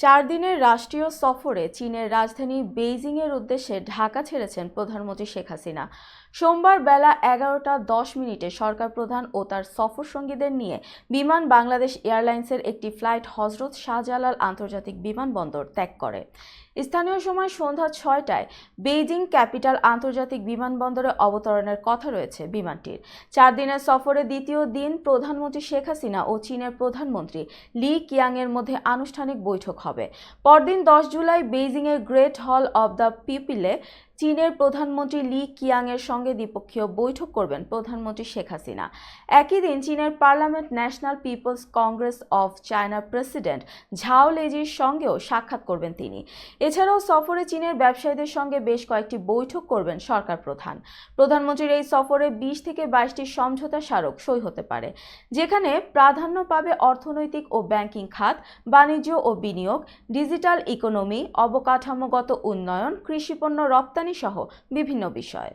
চার দিনের রাষ্ট্রীয় সফরে চীনের রাজধানী বেইজিংয়ের উদ্দেশ্যে ঢাকা ছেড়েছেন প্রধানমন্ত্রী শেখ হাসিনা। সোমবার বেলা এগারোটা দশ মিনিটে সরকার প্রধান ও তার সফর সঙ্গীদের নিয়ে বিমান বাংলাদেশ এয়ারলাইন্সের একটি ফ্লাইট হজরত শাহজালাল আন্তর্জাতিক বিমানবন্দর ত্যাগ করে। স্থানীয় সময় সন্ধ্যা ছয়টায় বেইজিং ক্যাপিটাল আন্তর্জাতিক বিমানবন্দরে অবতরণের কথা রয়েছে বিমানটির। চার দিনের সফরে দ্বিতীয় দিন প্রধানমন্ত্রী শেখ হাসিনা ও চীনের প্রধানমন্ত্রী লি কিয়াংয়ের মধ্যে আনুষ্ঠানিক বৈঠক হবে। পরদিন দশ জুলাই বেইজিংয়ের গ্রেট হল অব দ্য পিপিলে চীনের প্রধানমন্ত্রী লি কিয়াংয়ের সঙ্গে দ্বিপক্ষীয় বৈঠক করবেন প্রধানমন্ত্রী শেখ হাসিনা। একই দিন চীনের parliament national people's congress of চায়নার প্রেসিডেন্ট ঝাও লেজির সঙ্গেও সাক্ষাৎ করবেন তিনি। এছাড়াও সফরে চীনের ব্যবসায়ীদের সঙ্গে বেশ কয়েকটি বৈঠক করবেন সরকার প্রধান। প্রধানমন্ত্রীর এই সফরে বিশ থেকে বাইশটি সমঝোতা স্মারক সই হতে পারে, যেখানে প্রাধান্য পাবে অর্থনৈতিক ও ব্যাংকিং খাত, বাণিজ্য ও বিনিয়োগ, ডিজিটাল ইকোনমি, অবকাঠামোগত উন্নয়ন, কৃষিপণ্য রপ্তানি সহ বিভিন্ন বিষয়।